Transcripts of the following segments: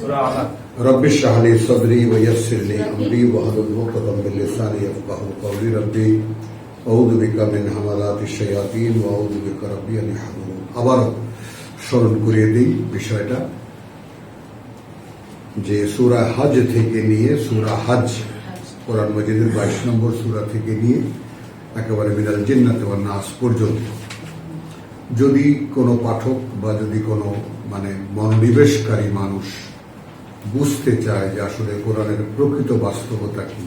সুরা আলাক رب اشرح لي صدري ويسر لي امري واحلل عقدة من لساني يفقهوا قولي ربي اعوذ بك من همزات الشياطين واعوذ بك ربي ان يحضرون আবার স্মরণ করিয়ে দিই বিষয়টা যে সূরা হজ থেকে নিয়ে সূরা হজ কোরআন মজিদের বাইশ নম্বর সূরা থেকে নিয়ে একেবারে মিনাল জিন্নাতে ওয়ান নাস পর্যন্ত যদি কোনো পাঠক বা যদি কোনো মানে মনোনিবেশকারী মানুষ বুঝতে চায় যে আসলে কোরআনের প্রকৃত বাস্তবতা কি।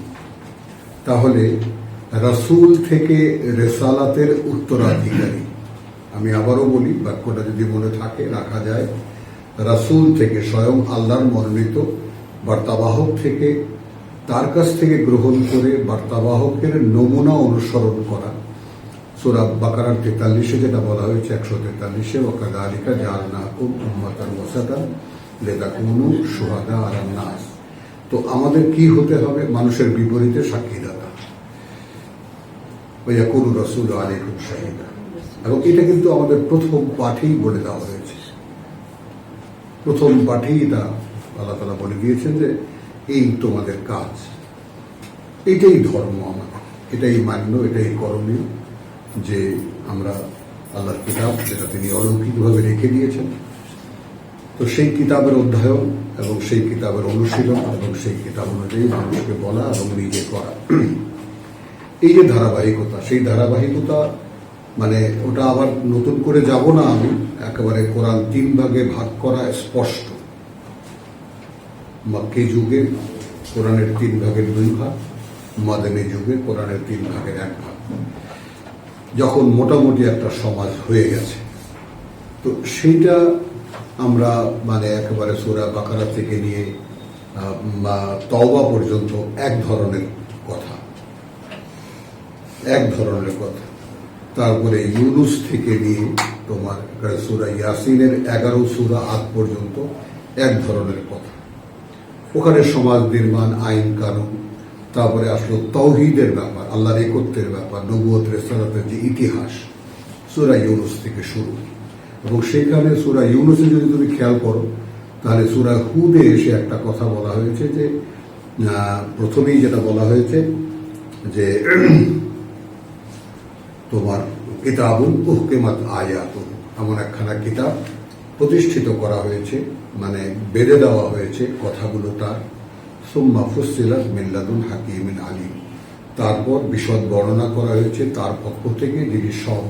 তাহলে রাসূল থেকে রেসালাতের উত্তরাধিকারী। আমি আবারও বলি, বাক্যটা যদি মনে থাকে, রাখা যায়। রাসূল থেকে স্বয়ং আল্লাহর মনোনীত, বার্তাবাহক থেকে তার কাছ থেকে গ্রহণ করে বার্তাবাহকের নমুনা অনুসরণ করা। সুরা বাকারার তেতাল্লিশে যেটা বলা হয়েছে, একশো তেতাল্লিশে ওকাদা আলিকা জালনা উম্মাতান ওয়াসাতান। সুহাদা তো আমাদের কি হতে হবে? মানুষের বিপরীতে সাক্ষীদাতা। কুনু রাসূল আলাইকুম শাহিদা। এবং এটা কিন্তু আমাদের প্রথম পাঠেই বলে দেওয়া হয়েছে। প্রথম পাঠেই এটা আল্লাহ তালা বলে দিয়েছেন যে, এই তোমাদের কাজ। এটাই ধর্ম আমার এটাই মান্য, এটাই করণীয় যে আমরা আল্লাহর কিতাব, যেটা তিনি অলৌকিকভাবে রেখে দিয়েছেন। তো সেই কিতাবের অধ্যয়ন এবং সেই কিতাবের অনুশীলন এবং সেই কিতাব অনুযায়ী মানুষকে বলা এবং নিজে করা। এই যে ধারাবাহিকতা, সেই ধারাবাহিকতা মানে ওটা আবার নতুন করে যাব না আমি, একেবারে কোরআন তিন ভাগে ভাগ করা স্পষ্ট। মক্কি যুগে কোরআনের তিন ভাগের দুই ভাগ, মাদানী যুগে কোরআনের তিন ভাগের এক ভাগ। যখন মোটামুটি একটা সমাজ হয়ে গেছে, তো সেইটা আমরা মানে একেবারে সুরা বাকারা থেকে নিয়ে বা তওবা পর্যন্ত এক ধরনের কথা। এক ধরনের কথা। তারপরে ইউনুস থেকে নিয়ে তোমার সুরা ইয়াসিনের এগারো সুরা আগ পর্যন্ত এক ধরনের কথা। ওখানে সমাজ নির্মাণ, আইন কানুন, তারপরে আসলো তৌহিদের ব্যাপার, আল্লাহর একত্রের ব্যাপার নবুয়ত রেসালাতের যে ইতিহাস, সুরা ইউনুস থেকে শুরু। এবং সেখানে সুরা ইউনুসে যদি তুমি খেয়াল করো, তাহলে সুরা হুদে এসে একটা কথা বলা হয়েছে যে প্রথমেই যেটা বলা হয়েছে যে, তোমার কিতাবুল উহকেমাত আয়াত এমন একখানা কিতাব প্রতিষ্ঠিত করা হয়েছে মানে বেঁধে দেওয়া হয়েছে কথাগুলো তার। সুম্মা ফুসিলাত মিল্লাদুন হাকিমিন আলী তারপর বিশদ বর্ণনা করা হয়েছে, তার পক্ষ থেকে যিনি সব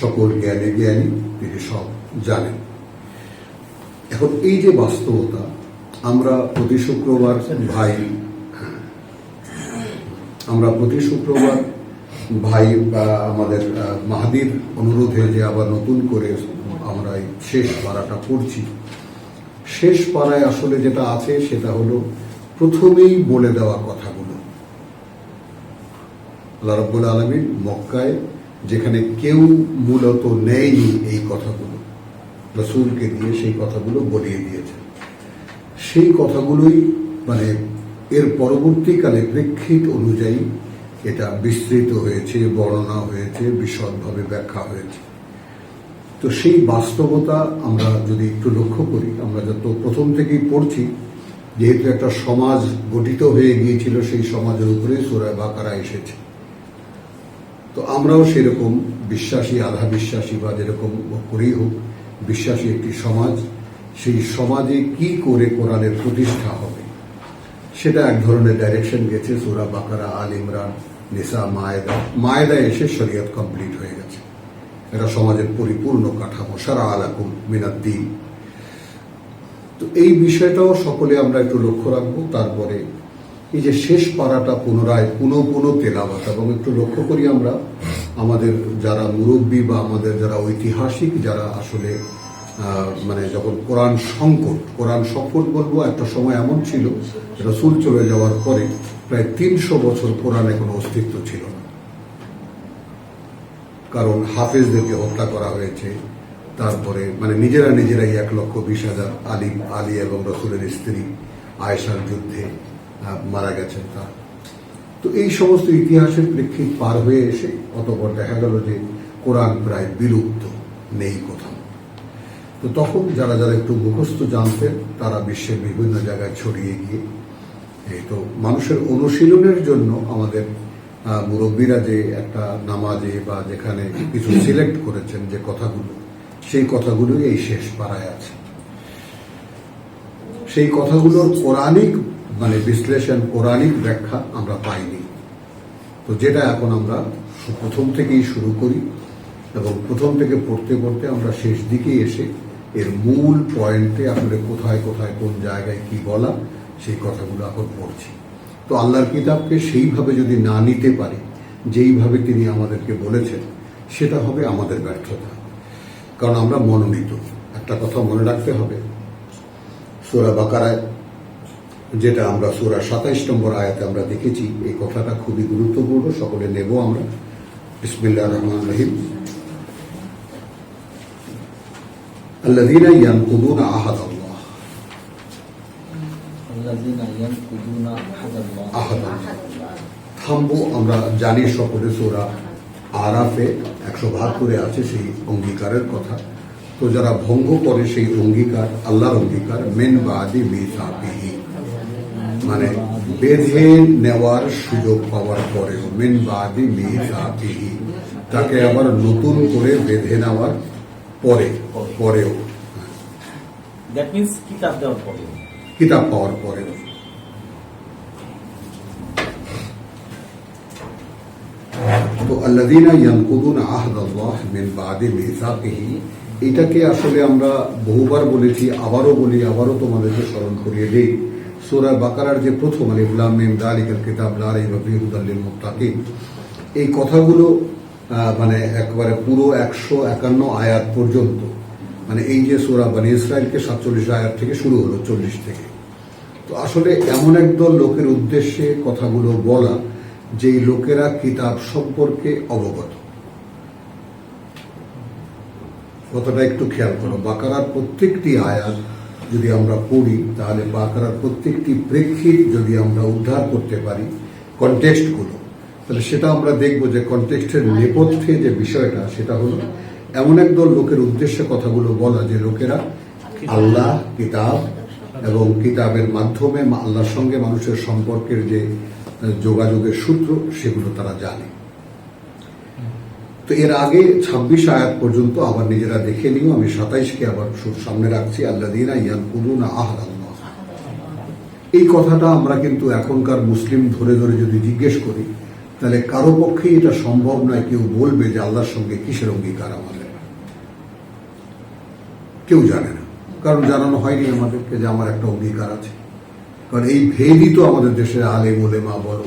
সকল জ্ঞানে জ্ঞানী, তিনি সব জানেন। এখন এই যে বাস্তবতা, আমরা প্রতি শুক্রবার ভাই, আমরা প্রতি শুক্রবার ভাই বা আমাদের মাহাদির অনুরোধে যে আবার নতুন করে আমরা এই শেষ পাড়াটা পড়ছি শেষ পাড়ায় আসলে যেটা আছে, সেটা হলো প্রথমেই বলে দেওয়া কথাগুলো। আল্লাহ রব্বুল আলমীর মক্কায় যেখানে কেউ মূলত নেয়নি এই কথাগুলো। রসুলকে দিয়ে সেই কথাগুলো বলিয়ে দিয়েছেন। সেই কথাগুলোই মানে এর পরবর্তীকালে প্রেক্ষিত অনুযায়ী এটা বিস্তৃত হয়েছে, বর্ণনা হয়েছে, বিশদভাবে ব্যাখ্যা হয়েছে। তো সেই বাস্তবতা আমরা যদি একটু লক্ষ্য করি, আমরা যত প্রথম থেকেই পড়ছি, যেহেতু একটা সমাজ গঠিত হয়ে গিয়েছিল, সেই সমাজের উপরে সোরা বাকারা এসেছে। তো আমরাও সেরকম বিশ্বাসী, আধা বিশ্বাসী বা যেরকম করেই হোক, বিশ্বাসী একটি সমাজ। সেই সমাজে কি করে কোরআনের প্রতিষ্ঠা হবে? সেটা এক ধরনের ডাইরেকশন গেছে, সুরা বাকারা, আল ইমরান, নিসা, মায়েদা। মায়েদা এসে শরীয়ত কমপ্লিট হয়ে গেছে। এটা সমাজের পরিপূর্ণ কাঠামো। সারা আলাকুম মিনাদ্দিন তো এই বিষয়টাও সকলে আমরা একটু লক্ষ্য রাখব। তারপরে এই যে শেষ পাড়াটা পুনরায় পুনঃ পুনঃ তেলাবাত এবং একটু লক্ষ্য করি আমরা, আমাদের যারা মুরব্বী বা আমাদের যারা ঐতিহাসিক, যারা আসলে মানে যখন কোরআন সংকট কোরআন সংকট বলব, একটা সময় এমন ছিল, রসুল চলে যাওয়ার পরে প্রায় তিনশো বছর কোরআনে কোনো অস্তিত্ব ছিল না। কারণ হাফেজদেরকে হত্যা করা হয়েছে, তারপরে মানে নিজেরা নিজেরাই এক লক্ষ বিশ হাজার আলী আলী এবং রসুলের স্ত্রী আয়েশার যুদ্ধে মারা গেছেন তার তো এই সমস্ত ইতিহাসের প্রেক্ষিত পার হয়ে এসে অতপর দেখা গেল যে কোরআন প্রায় বিলুপ্ত, নেই কোথাও। তো তখন যারা যারা একটু মুখস্থ জানতেন, তারা বিশ্বের বিভিন্ন জায়গায় ছড়িয়ে গিয়ে, এই তো মানুষের অনুশীলনের জন্য আমাদের মুরব্বীরা যে একটা নামাজে বা যেখানে কিছু সিলেক্ট করেছেন যে কথাগুলো, সেই কথাগুলোই এই শেষ পাড়ায় আছে। সেই কথাগুলোর পৌরাণিক মানে বিশ্লেষণ পৌরাণিক ব্যাখ্যা আমরা পাইনি। তো যেটা এখন আমরা প্রথম থেকেই শুরু করি এবং প্রথম থেকে পড়তে পড়তে আমরা শেষ দিকে এসে এর মূল পয়েন্টে আসলে কোথায় কোথায় কোন জায়গায় কি বলা, সেই কথাগুলো এখন পড়ছি। তো আল্লাহর কিতাবকে সেইভাবে যদি না নিতে পারি, যেইভাবে তিনি আমাদেরকে বলেছেন, সেটা হবে আমাদের ব্যর্থতা। কারণ আমরা মনোনীত। একটা কথা মনে রাখতে হবে, সোরা বাকারায় যেটা আমরা সোরা সাতাইশ নম্বর আয়াতে আমরা দেখেছি এই কথাটা খুবই গুরুত্বপূর্ণ সকলে নেব আমরা বিসমিল্লাহ রহমান রহিম الذين ينقضون عهد الله الذين ينقضون عهد الله عهد الله থামবো আমরা জানি সকলে সোরা আরাফে একশো বাহাত্তরে আছে সেই অঙ্গীকারের কথা তো যারা ভঙ্গ করে সেই অঙ্গীকার আল্লাহর অঙ্গীকার মেন বাদি মিসাফিহি মানে বেঁধে নেওয়ার সুযোগ পাওয়ার পরেও মেন বাদি মিসাফিহি তাকে আবার নতুন করে বেঁধে নেওয়ার পরে পরেও। দ্যাট মিন্স কিতাব দেওয়ার পরে। কিতাব পাওয়ার পরেও তো আল্লাদিনা ইয়ানকুদুন আহদাল্লাহ মিন বাদে মিসাকিহি এটাকে আসলে আমরা বহুবার বলেছি আবারও বলি আবারও তোমাদেরকে স্মরণ করিয়ে দেই। সূরা বাকারার যে প্রথম আলিফ লাম মিম যালিকাল কিতাব, লা রাইবা ফিহি হুদাল এই কথাগুলো মানে একবারে পুরো একশো একান্ন আয়াত পর্যন্ত মানে এই যে সূরা বানি ইসরায়েলকে সাতচল্লিশ আয়াত থেকে শুরু হলো, চল্লিশ থেকে। তো আসলে এমন একদল লোকের উদ্দেশ্যে কথাগুলো বলা, যেই লোকেরা কিতাব সম্পর্কে অবগত। কথাটা একটু খেয়াল করো, বাকারার প্রত্যেকটি আয়াত যদি আমরা পড়ি, তাহলে বাকারার প্রত্যেকটি প্রেক্ষিত যদি আমরা উদ্ধার করতে পারি কন্টেক্সটগুলো তাহলে সেটা আমরা দেখব যে কন্টেক্সটের নেপথ্যে যে বিষয়টা, সেটা হলো এমন একদল লোকের উদ্দেশ্যে কথাগুলো বলা যে লোকেরা আল্লাহ, কিতাব এবং কিতাবের মাধ্যমে, আল্লাহর সঙ্গে মানুষের সম্পর্কের যে যোগাযোগের সূত্র, সেগুলো তারা জানে। তো এর আগে ছাব্বিশ আয়াত পর্যন্ত আবার নিজেরা দেখে নিও, আমি সাতাইশকে আবার সামনে রাখছি আল্লাহ দিনা ইয়ান আহাদ আল্লাহ এই কথাটা আমরা কিন্তু এখনকার মুসলিম ধরে ধরে যদি জিজ্ঞেস করি, তাহলে কারও পক্ষেই এটা সম্ভব নয় কেউ বলবে যে আল্লাহর সঙ্গে কিসের অঙ্গীকার আমাদের। কেউ জানে না। কারণ জানানো হয়নি আমাদেরকে যে আমার একটা অঙ্গীকার আছে। কারণ এই ভেদই তো আমাদের দেশের আলে মোলেমা বলো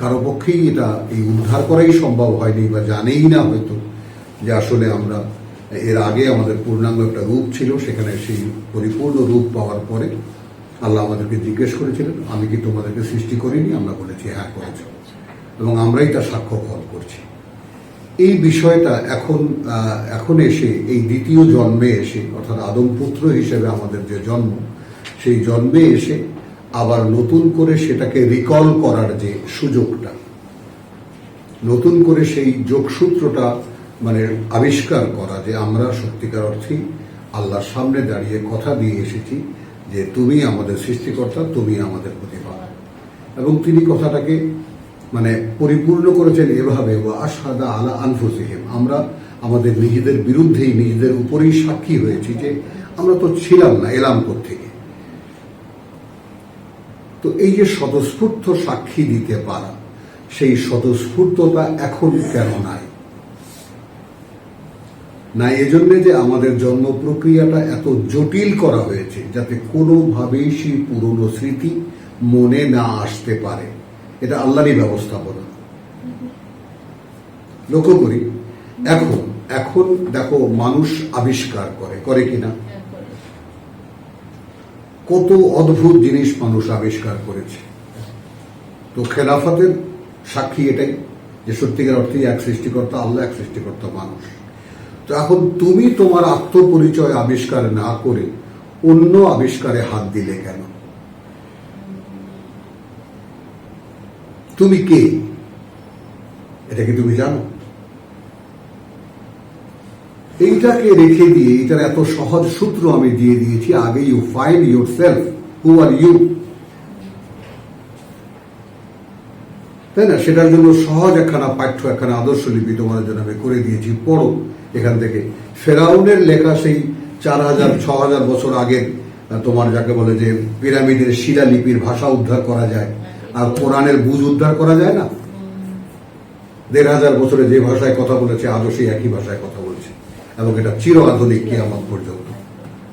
কারও পক্ষেই এটা, এই উদ্ধার করাই সম্ভব হয়নি বা জানেই না হয়তো যে আসলে আমরা, এর আগে আমাদের পূর্ণাঙ্গ একটা রূপ ছিল, সেখানে সেই পরিপূর্ণ রূপ পাওয়ার পরে আল্লাহ আমাদেরকে জিজ্ঞেস করেছিলেন, আমি কি তোমাদেরকে সৃষ্টি করিনি? আমরা বলেছি হ্যাঁ করেছ। এবং আমরাই তার সাক্ষ্য বহন করছি। এই বিষয়টা এখন এখন এসে, এই দ্বিতীয় জন্মে এসে, অর্থাৎ আদমপুত্র হিসেবে আমাদের যে জন্ম, সেই জন্মে এসে আবার নতুন করে সেটাকে রিকল করার যে সুযোগটা। নতুন করে সেই যোগসূত্রটা মানে আবিষ্কার করা যে আমরা সত্যিকার অর্থেই আল্লাহর সামনে দাঁড়িয়ে কথা দিয়ে এসেছি যে তুমি আমাদের সৃষ্টিকর্তা, তুমি আমাদের প্রতিপালক। এবং তিনি কথাটাকে মানে পরিপূর্ণ করেছেন এভাবে ও আশহাদা আলা আনফুসিহিম। আমরা আমাদের নিজেদের বিরুদ্ধেই, নিজেদের উপরেই সাক্ষী হয়েছি যে আমরা তো ছিলাম না, এলাম থেকে তো এই যে স্বতঃস্ফূর্ত সাক্ষী দিতে পারা, সেই স্বতঃস্ফূর্ততা এখন কেন নাই? না এজন্য যে আমাদের জন্ম প্রক্রিয়াটা এত জটিল করা হয়েছে, যাতে কোনোভাবেই সেই পুরনো স্মৃতি মনে না আসতে পারে, এটা আল্লাহরই ব্যবস্থাপনা লক্ষ্য করি, এখন এখন দেখো মানুষ আবিষ্কার করে করে কিনা? কত অদ্ভুত জিনিস মানুষ আবিষ্কার করেছে। তো খেলাফতের সাক্ষী এটাই যে সত্যিকার অর্থেই এক সৃষ্টিকর্তা আল্লাহ, এক সৃষ্টিকর্তা মানুষ। তো এখন তুমি তোমার আত্মপরিচয় আবিষ্কার না করে অন্য আবিষ্কারে হাত দিলে কেন? তুমি কে? এটা কি তুমি জানো? এইটাকে রেখে দিয়ে, এটার এত সহজ সূত্র আমি দিয়ে দিয়েছি আগে you find yourself who are you তাই না? সেটার জন্য সহজ একখানা পাঠ্য, একখানা আদর্শ লিপি তোমাদের জন্য আমি করে দিয়েছি, পড়ো এখান থেকে। ফেরাউনের লেখা সেই চার হাজার, ছ হাজার বছর আগের, তোমার যাকে বলে যে পিরামিডের শিলালিপির ভাষা উদ্ধার করা যায়, আর কোরআনের বুঝ উদ্ধার করা যায় না? দেড় হাজার বছরে যে ভাষায় কথা বলেছে আজও সেই একই ভাষায় কথা বলছে। এবং এটা চির আধুনিক কিয়ামত পর্যন্ত।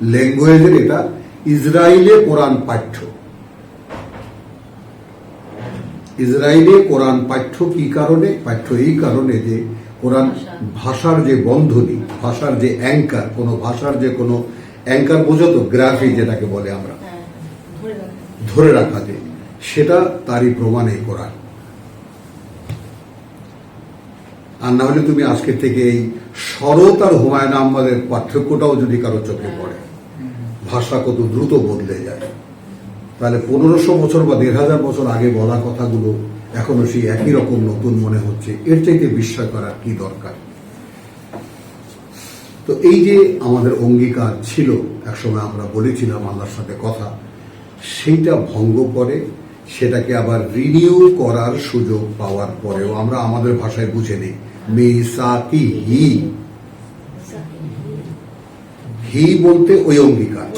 ল্যাঙ্গুয়েজের এটা ইসরায়েলে কোরআন পাঠ্য। ইসরায়েলে কোরআন পাঠ্য কি কারণে? পাঠ্য এই কারণে যে কোরআন ভাষার যে বন্ধনী ভাষার যে অ্যাঙ্কার কোনো ভাষার যে কোনো অ্যাঙ্কার বোঝো তো গ্রাফি যেটাকে বলে আমরা হ্যাঁ, ধরে রাখা। ধরে রাখা যে সেটা তারই প্রমাণ এই কোরআন। আর না হলে তুমি আজকে থেকে এই শরৎ আর হুমায়ুন আহমদের পার্থক্যটাও যদি কারও চোখে পড়ে ভাষা কত দ্রুত বদলে যায়। তাহলে পনেরোশো বছর বা দেড় হাজার বছর আগে বলা কথাগুলো এখনও সেই একই রকম নতুন মনে হচ্ছে। এর চাইতে বিশ্বাস করার কি দরকার? তো এই যে আমাদের অঙ্গীকার ছিল, একসময় আমরা বলেছিলাম আল্লাহর সাথে কথা, সেইটা ভঙ্গ করে সেটাকে আবার রিনিউ করার সুযোগ পাওয়ার পরেও আমরা আমাদের ভাষায় বুঝে নিই। মেসাকি হি। হি বলতে ওই অঙ্গীকার।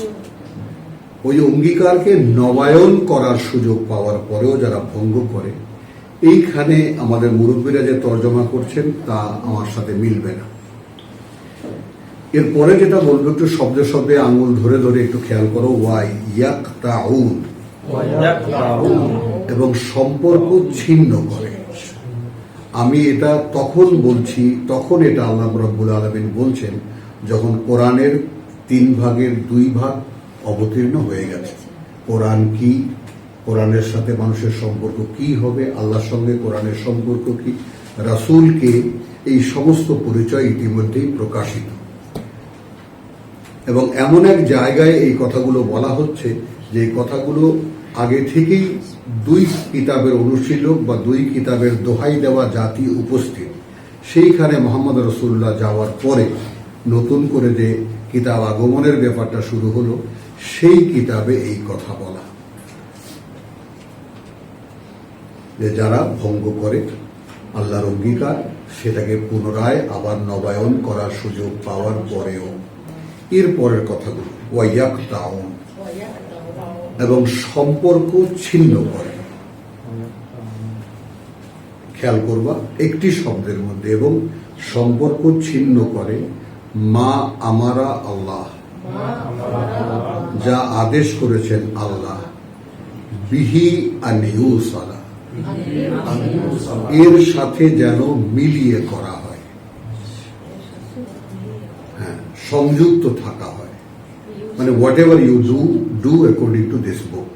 ওই অঙ্গীকারকে নবায়ন করার সুযোগ পাওয়ার পরেও যারা ভঙ্গ করে, এইখানে আমাদের মুরব্বীরা যে তর্জমা করছেন তা আমার সাথে মিলবে না। এরপরে যেটা বলব, একটু শব্দে শব্দে আঙুল ধরে ধরে একটু খেয়াল করো, ওয়াই ইয়াক তাউন এবং সম্পর্ক ছিন্ন করে। আমি এটা তখন বলছি, তখন এটা আল্লাহ রব্বুল আলমিন বলছেন, যখন কোরআনের তিন ভাগের দুই ভাগ অবতীর্ণ হয়ে গেছে। কোরআন কি? কোরআনের সাথে মানুষের সম্পর্ক কি হবে? আল্লাহর সঙ্গে কোরআনের সম্পর্ক কি? রাসূলকে এই সমস্ত পরিচয় ইতিমধ্যেই প্রকাশিত। এবং এমন এক জায়গায় এই কথাগুলো বলা হচ্ছে যে কথাগুলো আগে থেকেই দুই কিতাবের অনুশীলক বা দুই কিতাবের দোহাই দেওয়া জাতি উপস্থিত। সেইখানে মোহাম্মদ রসুল্লাহ যাওয়ার পরে নতুন করে যে কিতাব আগমনের ব্যাপারটা শুরু হলো, সেই কিতাবে এই কথা বলা। যে যারা ভঙ্গ করে, আল্লাহর অঙ্গীকার, সেটাকে পুনরায় আবার নবায়ন করার সুযোগ পাওয়ার পরেও এর পরের কথাগুলো ওয়াইয়াক তাউন এবং সম্পর্ক ছিন্ন করে। খেয়াল করবা, একটি শব্দের মধ্যে এবং সম্পর্ক ছিন্ন করে, মা আমারা আল্লাহ। যা আদেশ করেছেন আল্লাহ। বিহি আনিউসালা এর সাথে যেন মিলিয়ে করা হয়। হ্যাঁ সংযুক্ত থাকা হয়। মানে whatever you do do according to this book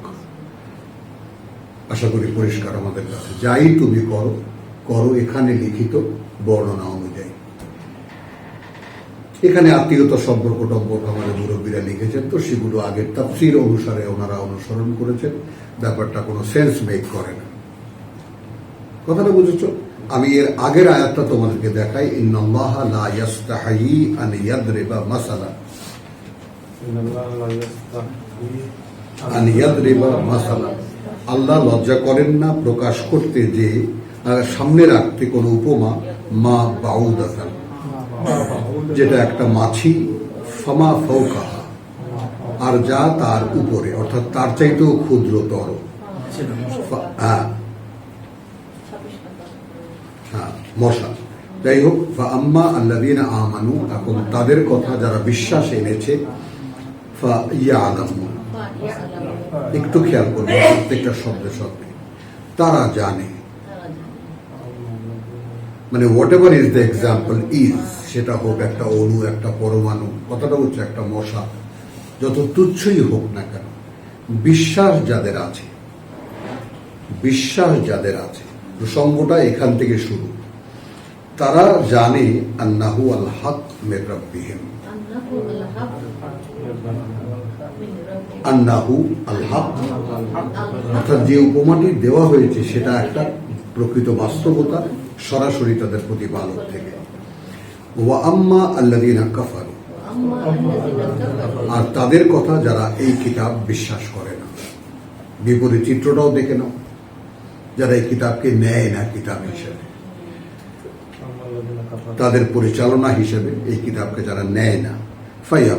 আশা করি পরিষ্কার আমাদের কাছে। যাই তুমি করো করো এখানে লিখিত বর্ণনা অনুযায়ী। এখানে আত্মীয়তা সম্পর্ক টম্পর্ক আমাদের মুরব্বীরা লিখেছেন, তো সেগুলো আগের তাফসির অনুসারে ওনারা অনুসরণ করেছেন। ব্যাপারটা কোনো সেন্স মেক করে না। কথাটা বুঝেছ? আমি এর আগের আয়াতটা তোমাদেরকে দেখাই, ইন্নাল্লাহ লা ইয়াস্তাহি আন ইয়াদরিবা মাসালা। আল্লাহ লজ্জা করেন না, প্রকাশ করতে যে সামনে রাখতে কোনো উপমা, মা বাউদাতান। যেটা একটা মাছি, ফমা ফৌকাহা আর যা তার উপরে, অর্থাৎ তার চাইতেও ক্ষুদ্রতর। হ্যাঁ। হ্যাঁ মশা। যাই হোক, ফা আম্মা আল্লাদিনা আমানু, এখন তাদের কথা যারা বিশ্বাস এনেছে একটু খেয়াল করবে প্রত্যেকটা শব্দে শব্দে। তারা জানে। মানে whatever is the example is সেটা হোক একটা অণু, একটা পরমাণু কথাটা হচ্ছে একটা মশা, যত তুচ্ছই হোক না কেন, বিশ্বাস যাদের আছে, বিশ্বাস যাদের আছে, প্রসঙ্গটা এখান থেকে শুরু। তারা জানে আন্নাহু আল হক মের রব্বিহিম। আন্নাহু আল হক অর্থাৎ যে উপমাটি দেওয়া হয়েছে সেটা একটা প্রকৃত বাস্তবতা সরাসরি তাদের প্রতিপালক থেকে। ওয়া আম্মা আল্লাদিনা কাফার। আর তাদের কথা যারা এই কিতাব বিশ্বাস করে না। বিপরীত চিত্রটাও দেখে নাও। যারা এই কিতাবকে নেয় না কিতাব হিসেবে। তাদের পরিচালনা হিসেবে এই কিতাবকে যারা নেয় না ফাইয়া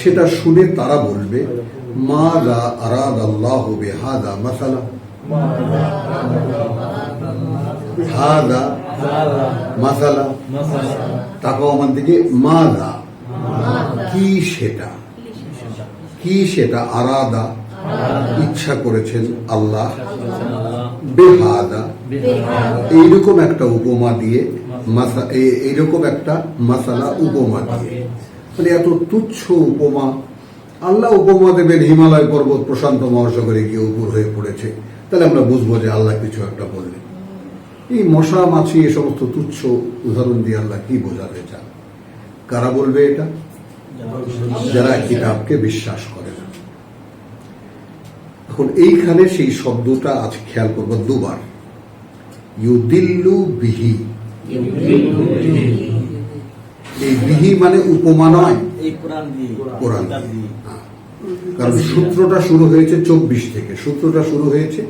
সেটা শুনে তারা বলবে, মা লা আরাদ আল্লাহ বেহাদা মাসালা। হাদা মাসালা। তাকাও আমার দিকে, মা লা কি সেটা? কি সেটা? আরাদা। ইচ্ছা করেছেন আল্লাহ। বেহাদা। এইরকম একটা উপমা দিয়ে এইরকম একটা মাসালা উপমা দিয়ে। মানে এত তুচ্ছ উপমা। আল্লাহ উপমা দেবেন হিমালয় পর্বত প্রশান্ত মহাসাগরে গিয়ে উপর হয়ে পড়েছে। তাহলে আমরা বুঝব যে আল্লাহ কিছু একটা বললেন। এই মশা মাছি এ সমস্ত তুচ্ছ উদাহরণ দিয়ে আল্লাহ কি বোঝাতে চান? কারা বলবে এটা? যারা কিতাবকে বিশ্বাস করে না। এখন এইখানে সেই শব্দটা আজ খেয়াল করব দুবার। ইউদিল্লু বিহি। এই বিহি মানে উপমা নয় কোরআন। কারণ সূত্রটা শুরু হয়েছে চব্বিশ থেকে। সূত্রটা শুরু হয়েছে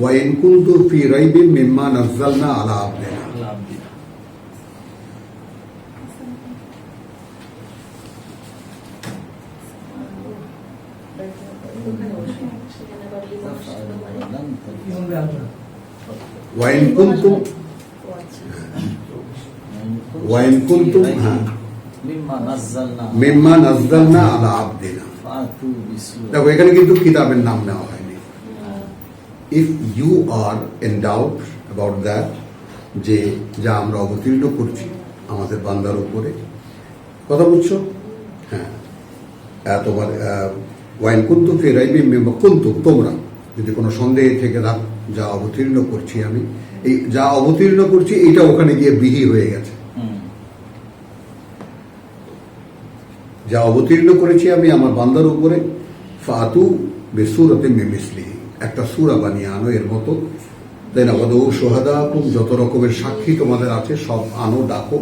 ওয়াইন কুন্তু ফি রাইবিন মিম্মা নাজ্জালনা আলা আবদিনা। ওয়াইন কুন্তু ওয়াইন কুন্তুম হ্যাঁ। মিম্মা নাজ্জালনা। আলা আবদিনা। দেখো এখানে কিন্তু কিতাবের নাম নেওয়া হয়নি। If you are in doubt about that যে যা আমরা অবতীর্ণ করছি আমাদের বান্দার উপরে কথা বুঝছ? হ্যাঁ। তোমার আহ, ওয়াইন কুন্তু ফেরাইবি মেম্বা কুন্তু তোমরা। যদি কোনো সন্দেহ থেকে থাক যা অবতীর্ণ করছি আমি এই যা অবতীর্ণ করছি এইটা ওখানে গিয়ে বিহি হয়ে গেছে। যা অবতীর্ণ করেছি আমি আমার বান্দার উপরে ফাতু বেসুরতে মিমিসলি একটা সুরা বানিয়ে আনো এর মতো। তাই না? বলো সোহাদা যত রকমের সাক্ষী তোমাদের আছে সব আনো ডাকো।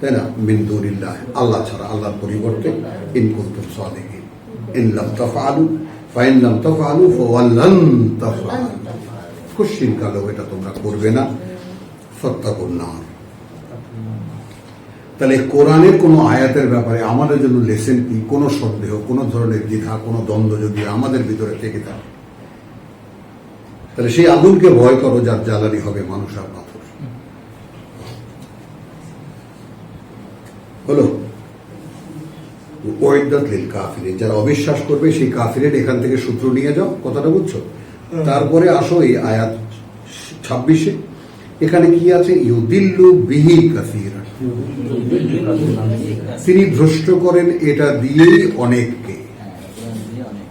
তাই না? মিন্দুরিল্লাহ আল্লাহ ছাড়া আল্লাহর পরিবর্তে ইনকুন্তুম সাদিকিন। ইন লাম তাফআলু। ফাইন লাম খুশিন কালো এটা তোমরা করবে না। নার। তাহলে কোরআনের কোনো আয়াতের ব্যাপারে আমাদের জন্য লেসেন কি? কোনো সন্দেহ, কোনো ধরনের দ্বিধা, কোনো দ্বন্দ্ব যদি আমাদের ভিতরে থেকে থাকে তাহলে সেই আগুনকে ভয় করো, যার জ্বালানি হবে মানুষ আর পাথর। হলো? ওয়েদাত লিল কাফিরিন যারা অবিশ্বাস করবে সেই কাফিরের এখান থেকে সূত্র নিয়ে যাও কথাটা বুঝছ? তারপরে আসো এই আয়াত ছাব্বিশে। এখানে কি আছে? ইউদিল্লু বিহি কাসিরা। তিনি ভ্রষ্ট করেন এটা দিয়েই অনেককে। দিয়ে অনেক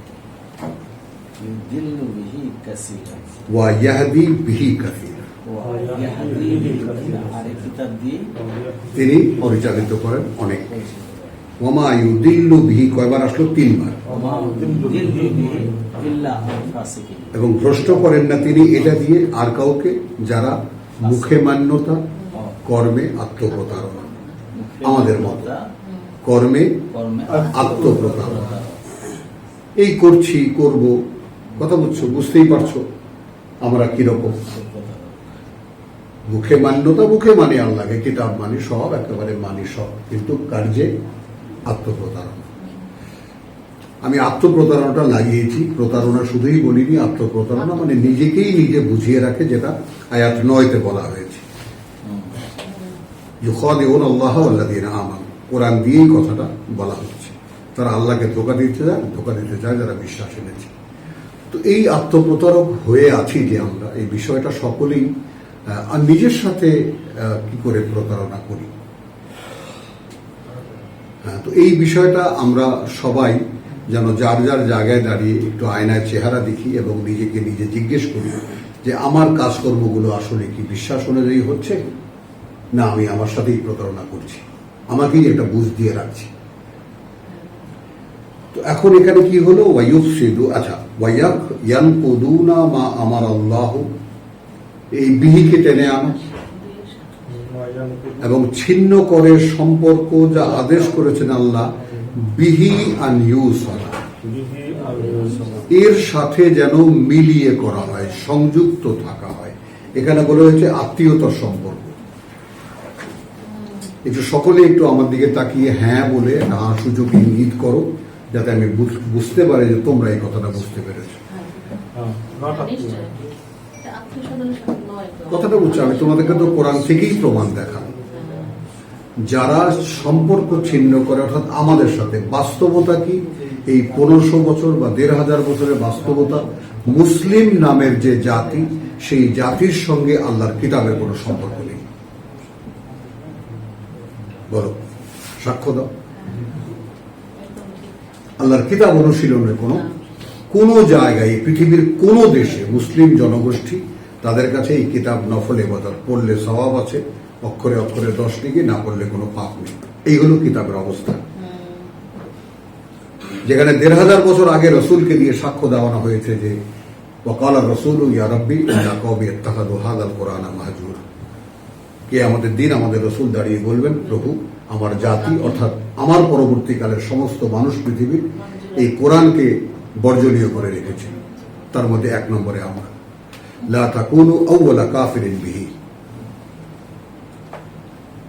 ইউদিল্লু বিহি কাসীরা ওয়া ইয়াহদি বিহি কাসিরা। ওয়া ইয়াহদি বিহি কাসীরা। আর এই কিতাব দিয়ে তিনি পরিচালিত করেন অনেক ওমা ইউদিল্লু বিহি কয়বার আসলো? তিনবার। এবং ভ্রষ্ট করেন না তিনি এটা দিয়ে আর কাউকে যারা মুখে মান্যতা কর্মে আত্মপ্রতারণা। আমাদের মত। কর্মে আত্মপ্রতারণা। এই করছি করব কথা বুঝছ? বুঝতেই পারছ আমরা কীরকম। মুখে মান্যতা মুখে মানি আল্লাহকে কিতাব মানি সব একেবারে মানি সব। কিন্তু কার্যে আত্মপ্রতারণা। আমি আত্মপ্রতারণাটা লাগিয়েছি, প্রতারণা শুধুই বলিনি, আত্মপ্রতারণা মানে নিজেকেই নিজে বুঝিয়ে রাখে, যেটা আয়াত নয়তে বলা হয়েছে। ইউখাদিউন আল্লাহ আল্লাযীনা আমানু। কোরআন দিয়েই কথাটা বলা হচ্ছে। তারা আল্লাহকে ধোকা দিতে যায় ধোকা দিতে চায় যারা বিশ্বাস এনেছে। তো এই আত্মপ্রতারক হয়ে আছি যে আমরা, এই বিষয়টা সকলেই নিজের সাথে কি করে প্রতারণা করি? তো এই বিষয়টা আমরা সবাই যেন যার যার জায়গায় দাঁড়িয়ে একটু আয়নায় চেহারা দেখি এবং নিজেকে নিজে জিজ্ঞেস করি যে আমার কাজকর্মগুলো আসলে কি বিশ্বাস অনুযায়ী হচ্ছে? না, আমি আমার সাথেই প্রতারণা করছি। আমাকেই একটা বুঝ দিয়ে রাখছি। তো এখন এখানে কি হলো? ওয়াইফ সিদু আচ্ছা ওয়াইয়াক ইয়ান কুদুনা মা আমার আল্লাহ এই বিহিকে টেনে আনো। এবং ছিন্ন করে সম্পর্ক যা আদেশ করেছেন আল্লাহ বিহি আন ইউস এর সাথে যেন মিলিয়ে করা হয় সংযুক্ত থাকা হয় এখানে বলা হয়েছে আত্মীয়তার সম্পর্ক একটু সকলে একটু আমার দিকে তাকিয়ে হ্যাঁ বলে না সুযোগ ইঙ্গিত করো যাতে আমি বুঝ- বুঝতে পারি যে তোমরা এই কথাটা বুঝতে পেরেছ কথাটা বুঝছ আমি তোমাদেরকে তো কোরআন থেকেই প্রমাণ দেখানো যারা সম্পর্ক ছিন্ন করে, অর্থাৎ আমাদের সাথে, বাস্তবতা কি? এই পনেরোশো বছর বা দেড় হাজার বছরের বাস্তবতা, মুসলিম নামের যে জাতি, সেই জাতির সঙ্গে আল্লাহর কিতাবের কোনো সম্পর্ক নেই। বলো, সাক্ষ্য দাও। আল্লাহর কিতাব অনুশীলনের কোনো, কোন জায়গায় পৃথিবীর কোন দেশে মুসলিম জনগোষ্ঠী তাদের কাছে এই কিতাব নফল এবাদত। পড়লে স্বভাব আছে, অক্ষরে অক্ষরে দশ লিখে, না পড়লে কোনো পাপ নেই। এই হলো কিতাবের অবস্থা। যেখানে দেড় হাজার বছর আগে রসুলকে দিয়ে সাক্ষ্য দেওয়ানো হয়েছে যে ওকাল রসুল ইয়া রব্বি ইয়া হাদাল কোরআন মাহজুর। কে আমাদের দিন, আমাদের রসুল দাঁড়িয়ে বলবেন, প্রভু, আমার জাতি অর্থাৎ আমার পরবর্তীকালের সমস্ত মানুষ পৃথিবীর এই কোরআনকে বর্জনীয় করে রেখেছে। তার মধ্যে এক নম্বরে আমরা।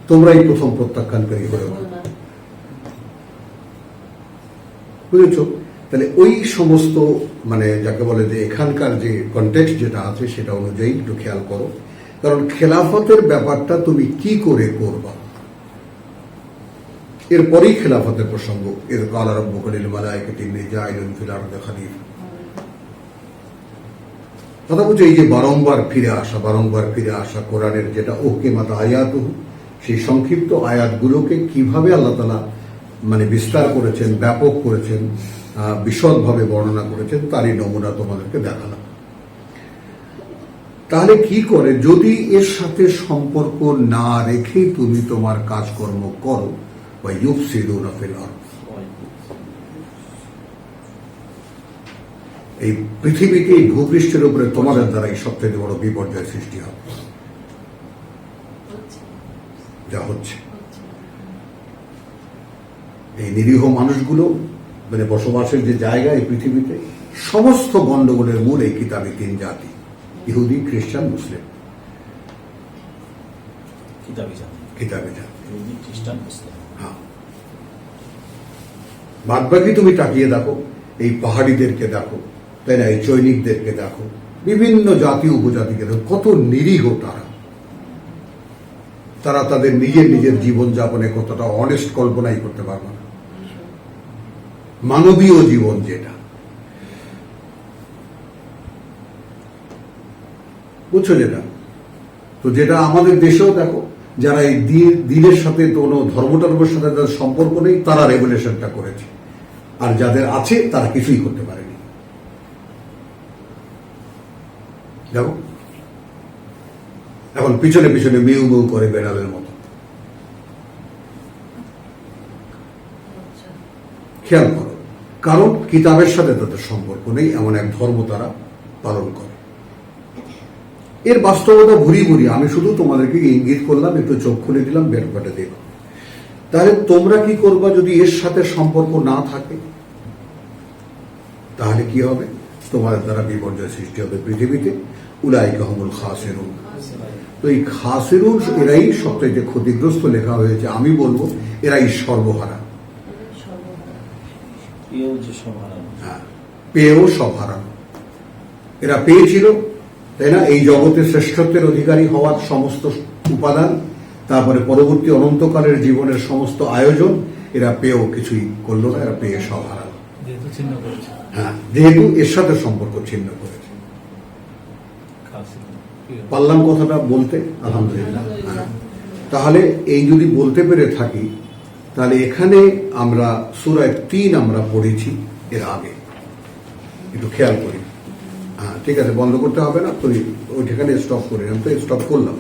তোমরাই প্রথম প্রত্যাখ্যানকারী হয়ে বুঝেছ? তাহলে ওই সমস্ত মানে যাকে বলে যে এখানকার যে কন্টেক্সট যেটা আছে সেটা অনুযায়ী একটু খেয়াল করো। কারণ খেলাফতের ব্যাপারটা তুমি কি করে করবা? এরপরেই খেলাফতের প্রসঙ্গ। এর কাল আরম্ভ করিল মালায়কে জাইলুন ফিলার খালিফ। কথা বলছে, এই যে বারংবার ফিরে আসা, বারংবার ফিরে আসা কোরআনের যেটা ওকে মাতা আয়াত সেই সংক্ষিপ্ত আয়াতগুলোকে কীভাবে আল্লাহ তালা মানে বিস্তার করেছেন, ব্যাপক করেছেন বিশদভাবে বর্ণনা করেছেন, তারই নমুনা তোমাদেরকে দেখালাম। তাহলে কি করে? যদি এর সাথে সম্পর্ক না রেখেই তুমি তোমার কাজকর্ম করো বা ইউপ সিদুন ফিল আরদ। এই পৃথিবীতে এই ভূপৃষ্ঠের উপরে তোমাদের দ্বারা এই সবচেয়ে বড় বিপর্যয় সৃষ্টি হবে যা হচ্ছে। এই নিরীহ মানুষগুলো মানে বসবাসের যে জায়গা এই পৃথিবীতে সমস্ত গণ্ডগোলের মূল এই কিতাবে তিন জাতি ইহুদি খ্রিস্টান মুসলিম। কিতাবি জাতি। কিতাবে জাতি। ইহুদি খ্রিস্টান মুসলিম। হ্যাঁ। বাদ তুমি তাকিয়ে দেখো এই পাহাড়িদেরকে দেখো তাই না, এই চৈনিকদেরকে দেখো, বিভিন্ন জাতি উপজাতিকে দেখো, কত নিরীহ তারা। তারা তাদের নিজের নিজের জীবন যাপনে কতটা অনেস্ট কল্পনাই করতে পারবে না। মানবীয় জীবন যেটা। বুঝছ যেটা? তো যেটা আমাদের দেশেও দেখো, যারা এই দিনের সাথে কোনো ধর্মটর্মের সাথে যাদের সম্পর্ক নেই, তারা রেগুলেশনটা করেছে। আর যাদের আছে, তারা কিছুই করতে পারেনি। দেখো। এখন পিছনে পিছনে মিউ মিউ করে বেড়ালের মতো। খেয়াল করো, কারণ কিতাবের সাথে তাদের সম্পর্ক নেই, এমন এক ধর্ম তারা পালন করে। এর বাস্তবতা ভুরি ভুরি আমি শুধু তোমাদেরকে ইঙ্গিত করলাম, একটু চোখ খুলে দিলাম, বের করে দেখো তাহলে তোমরা কি করবা যদি এর সাথে সম্পর্ক না থাকে? তাহলে কি হবে? তোমাদের দ্বারা বিপর্যয় সৃষ্টি হবে পৃথিবীতে। উলাই কাহমুল খাসেরুন। তো এই খাসেরুন এরাই সবচেয়ে ক্ষতিগ্রস্ত লেখা হয়েছে। আমি বলব এরাই সর্বহারা। হ্যাঁ, পেয়েও সব হারানো এরা পেয়েছিল তাই না? এই জগতে শ্রেষ্ঠত্বের অধিকারী হওয়ার সমস্ত উপাদান তারপরে পরবর্তী অনন্তকালের জীবনের সমস্ত আয়োজন এরা পেয়েও কিছুই করল না এরা পেয়ে সব হারালো হ্যাঁ যেহেতু এর সাথে সম্পর্ক ছিন্ন করেছে খাসি পারলাম কথাটা বলতে, আলহামদুলিল্লাহ। তাহলে এই যদি বলতে পেরে থাকি, তাহলে এখানে আমরা, সুরায় তিন আমরা পড়েছি এর আগে। একটু খেয়াল করি। হ্যাঁ ঠিক আছে, বন্ধ করতে হবে না তুই ওইখানে স্টপ করে, আমি তো স্টপ করলাম।